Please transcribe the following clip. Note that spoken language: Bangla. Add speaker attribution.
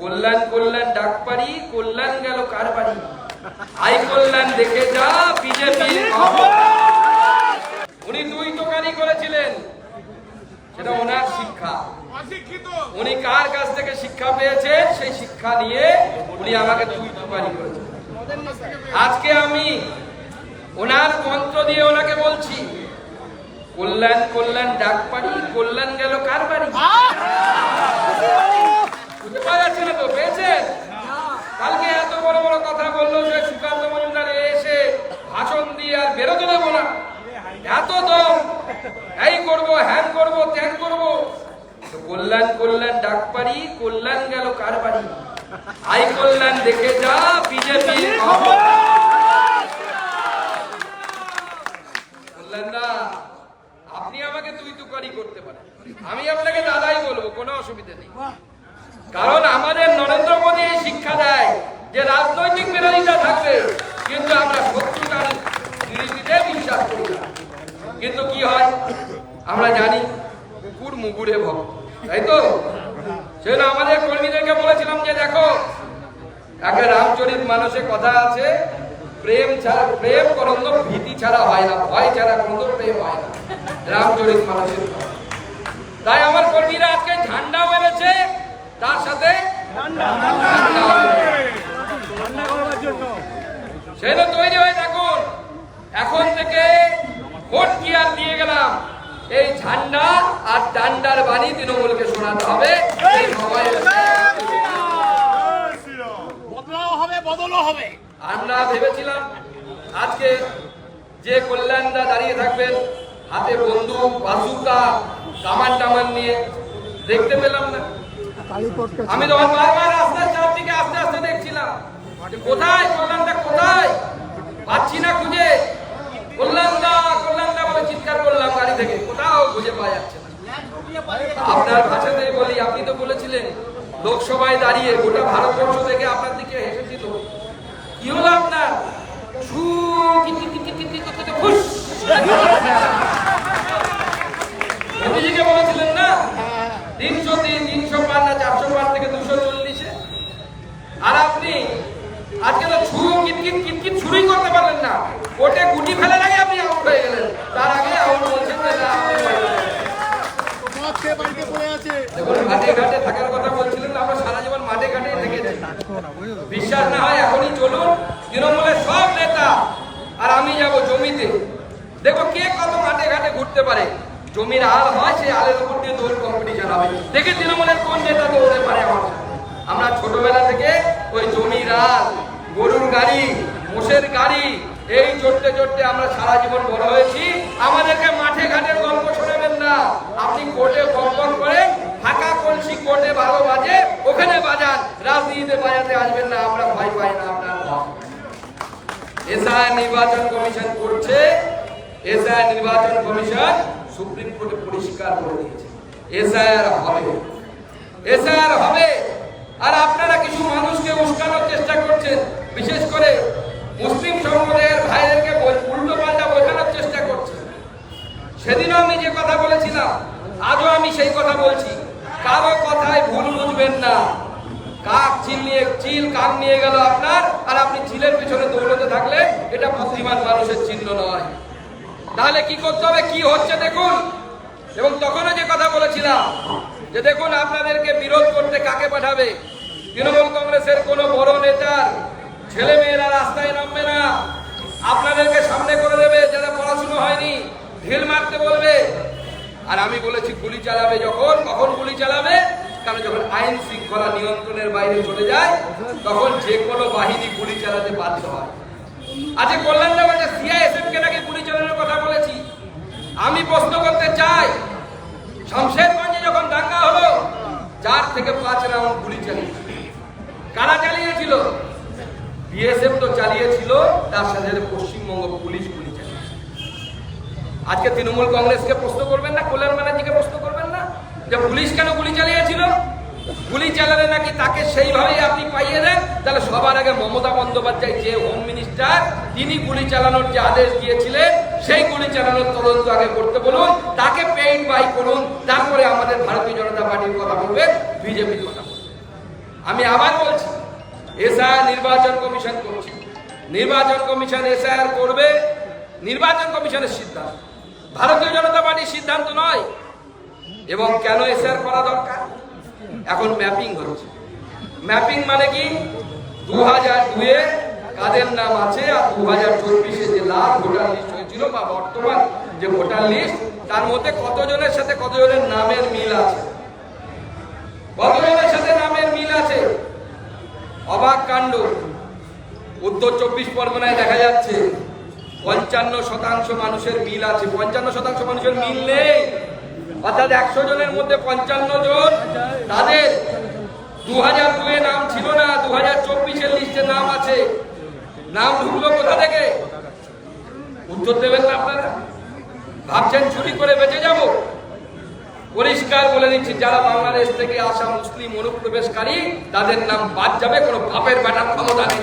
Speaker 1: কল্যাণ কল্যাণ ডাক পারি কল্যাণ গেল কার বাড়ি? আই কল্যাণ দেখে যা বিজেপি উনি দুই দোকানি করেছিলেন। সেটা ওনার শিক্ষা। উনি কার কাছ থেকে শিক্ষা পেয়েছেন সেই শিক্ষা নিয়ে উনি আমাকে দুই দোকানি করেছেন। আজকে আমি ওনার মন্ত্র দিয়ে ওনাকে বলছি কল্যাণ কল্যাণ ডাক পারি কল্যাণ গেল কার বাড়ি বুঝতে পারা যাচ্ছে না তো পেয়েছেন কালকে এত বড় বড় কথা বলল যে সুকান্ত মজুমদার এসে ভাষণ দিয়ে আর বেরোতে দেবো না। এত দম। এই করব, হ্যান করব, ত্যান করব। কল্যাণ কল্যাণ, ডাক পারি কল্যাণ গেল কার বাড়ি? আই কল্যাণ দেখে যা, বিজেপি কল্যাণদা আপনি আমাকে তুই তুকারি করতে পারেন। আমি আপনাকে দাদাই বলব, কোনো অসুবিধা নেই। কারণ আমাদের নরেন্দ্র মোদী শিক্ষা দেয় যে রাজনৈতিক বিরোধিতা থাকবে কিন্তু আমরা শত্রুতার নীতিতে বিশ্বাস করি না। কিন্তু কি হয়? আমরা জানি কুকুর মুগুরে ভব তাই তো? সেজন্য আমাদের কর্মীদেরকে বলেছিলাম যে দেখো একটা রামচরিত মানুষের কথা আছে, প্রেম ছাড়া, প্রেম করন্দ ভীতি ছাড়া হয় না, ভয় ছাড়া কোনো প্রেম হয় না। রামচরিত মানুষের। তাই আমার কর্মীরা আজকে ঝান্ডা মেরেছে তার সাথে। সেটা তৈরি হয়ে থাকুন। এখন থেকে ভোট কি আর দিয়ে গেলাম। এই ঝান্ডা আর ডান্ডার বাণী তৃণমূলকে শোনাতে হবে।
Speaker 2: বদলাও হবে বদলও হবে।
Speaker 1: আমরা ভেবেছিলাম আজকে যে কল্যাণদা দাঁড়িয়ে থাকবেন হাতে বন্দুক বাজুকা কামান টামান নিয়ে দেখতে পেলাম না। আমি তখন বারবার রাস্তার চারদিকে আস্তে আস্তে দেখছিলাম। কোথায়? কল্যাণটা কোথায়? পাচ্ছি না খুঁজে। কল্যাণদা কল্যাণদা বলে চিৎকার করলাম গাড়ি থেকে। কোথাও খুঁজে পাওয়া যাচ্ছে না। আপনার ভাষাতে বলি, আপনি তো বলেছিলেন, লোকসভায় দাঁড়িয়ে গোটা ভারতবর্ষ থেকে আপনার দিকে হেসেছিল কি হলো আপনার ছু কি কি কি কি কি কি করতে তো ফুস মোদিজিকে বলেছিলেন না তিনশো তিন তিনশো পার না চারশো পার থেকে দুশো চল্লিশে আর আপনি আজকে তো ছু কিটকিট কিটকিট শুরুই করতে পারলেন না কোটে গুটি ফেলার আগে আপনি আউট হয়ে গেলেন তার আগে আউট বলছেন যে না, আপনি হয়ে গেলেন।
Speaker 2: বাড়িতে পড়ে আছে
Speaker 1: দেখুন মাঠে ঘাটে থাকার কথা বলছিলেন আমরা সারা জীবন মাঠে ঘাটে থেকেছি বিশ্বাস না হয় এখনই চলুন তৃণমূলের সব নেতা আর আমি যাব জমিতে দেখো কে কত মাঠে ঘুরতে পারে। জমির আল হয়, সেই আলের উপর দিয়ে দৌড় কম্পিটিশন হবে দেখি তৃণমূলের কোন নেতা দৌড়তে পারে আমার? আমরা ছোটবেলা থেকে ওই জমির আল, গরুর গাড়ি, মোষের গাড়ি, এই চড়তে চড়তে আমরা সারা জীবন বড় হয়েছি। আমাদেরকে মাঠে ঘাটের গল্প শোনাবেন না। আপনি কোর্টে কম্পন করেন, ফাঁকা কলসি কোর্টে ভালো বাজে, ওখানে বাজান। রাজনীতিতে বাজাতে আসবেন না, আমরা ভয় পাই না আপনার। এসআই নির্বাচন কমিশন করছে। এসআই নির্বাচন কমিশন সুপ্রিম কোর্টে পরিষ্কার করে দিয়েছে। এসআইআর হবে। এসআইআর হবে। আর আপনারা কিছু মানুষকে উস্কানোর চেষ্টা করছেন। বিশেষ করে মুসলিম সম্প্রদায়ের ভাইদেরকে উল্টো পাল্টা বোঝানোর চেষ্টা করছেন। সেদিনও আমি যে কথা বলেছিলাম, আজও আমি সেই কথা বলছি। কারও কথায় ভুল বুঝবেন না। কাক চিল নিয়ে চিল কাক নিয়ে গেল আপনার, আর আপনি চিলের পিছনে দৌড়তে থাকলে এটা বুদ্ধিমান মানুষের চিহ্ন নয়। তাহলে কি করতে হবে? কি হচ্ছে দেখুন? এবং তখনও যে কথা বলেছিলাম, যে দেখুন আপনাদেরকে বিরোধ করতে কাকে পাঠাবে? তৃণমূল কংগ্রেসের কোনো বড় নেতার ছেলে মেয়েরা রাস্তায় নামবে না। আপনাদেরকে সামনে করে দেবে যারা পড়াশুনো হয়নি। ঢিল মারতে বলবে। আর আমি বলেছি, গুলি চালাবে যখন, কখন গুলি চালাবে? কারণ যখন আইন শৃঙ্খলা নিয়ন্ত্রণের বাইরে চলে যায়, তখন যে কোনো বাহিনী গুলি চালাতে বাধ্য হয়। আজকে কল্যাণদা বলছে সিআইএসএফ কে নাকি গুলি চালানোর কথা বলেছি আমি প্রশ্ন করতে চাই শমশেরগঞ্জে যখন দাঙ্গা হলো, চার থেকে পাঁচ রাউন্ড গুলি চালিয়েছিল। কারা চালিয়েছিল? বিএসএফ তো চালিয়েছিল, তার সাথে পশ্চিমবঙ্গ পুলিশ গুলি চালিয়েছিল আজকে তৃণমূল কংগ্রেসকে প্রশ্ন করবেন না, কল্যাণ ব্যানার্জিকে প্রশ্ন করবেন না যে পুলিশ কেন গুলি চালিয়েছিল? গুলি চালালে নাকি তাকে সেইভাবেই আপনি পাইয়ে দেন? তাহলে সবার আগে মমতা বন্দ্যোপাধ্যায় যে হোম মিনিস্টার তিনি গুলি চালানোর যে আদেশ দিয়েছিলেন সেই গুলি চালানোর তদন্ত আগে করতে বলুন, তাকে পেইন বাই করুন, তারপরে আমাদের ভারতীয় জনতা পার্টির কথা বলবেন বিজেপির কথা আমি আবার বলছি এসআইআর নির্বাচন কমিশন করছে। নির্বাচন কমিশন এসআইআর করবে, নির্বাচন কমিশনের সিদ্ধান্ত। ভারতীয় জনতা পার্টির সিদ্ধান্ত নয়, এবং কেন এসআইআর করা দরকার? এখন ম্যাপিং হচ্ছে। ম্যাপিং মানে কি? দু হাজার দুয়ে কাদের নাম আছে আর দু হাজার চব্বিশে যে যে ভোটার লিস্ট তার মধ্যে কতজনের সাথে কতজনের নামের মিল আছে? কতজনের সাথে নামের মিল আছে? অবাক কাণ্ড। উত্তর চব্বিশ পরগনায় দেখা যাচ্ছে, পঞ্চান্ন শতাংশ মানুষের মিল আছে। পঞ্চান্ন শতাংশ মানুষের মিল নেই। অর্থাৎ একশো জনের মধ্যে পঞ্চান্ন জন, তাদের দু হাজার দুয়ে নাম ছিল না দু হাজার চব্বিশের লিস্টে নাম আছে। নাম ঢুকলো কোথা থেকে? উত্তর দেবেন না আপনারা? ভাবছেন চুরি করে বেঁচে যাব পরিষ্কার বলে দিচ্ছি, যারা বাংলাদেশ থেকে আসা মুসলিম অনুপ্রবেশকারী, তাদের নাম বাদ যাবে, কোনো বাপের ব্যাটার ক্ষমতা নেই।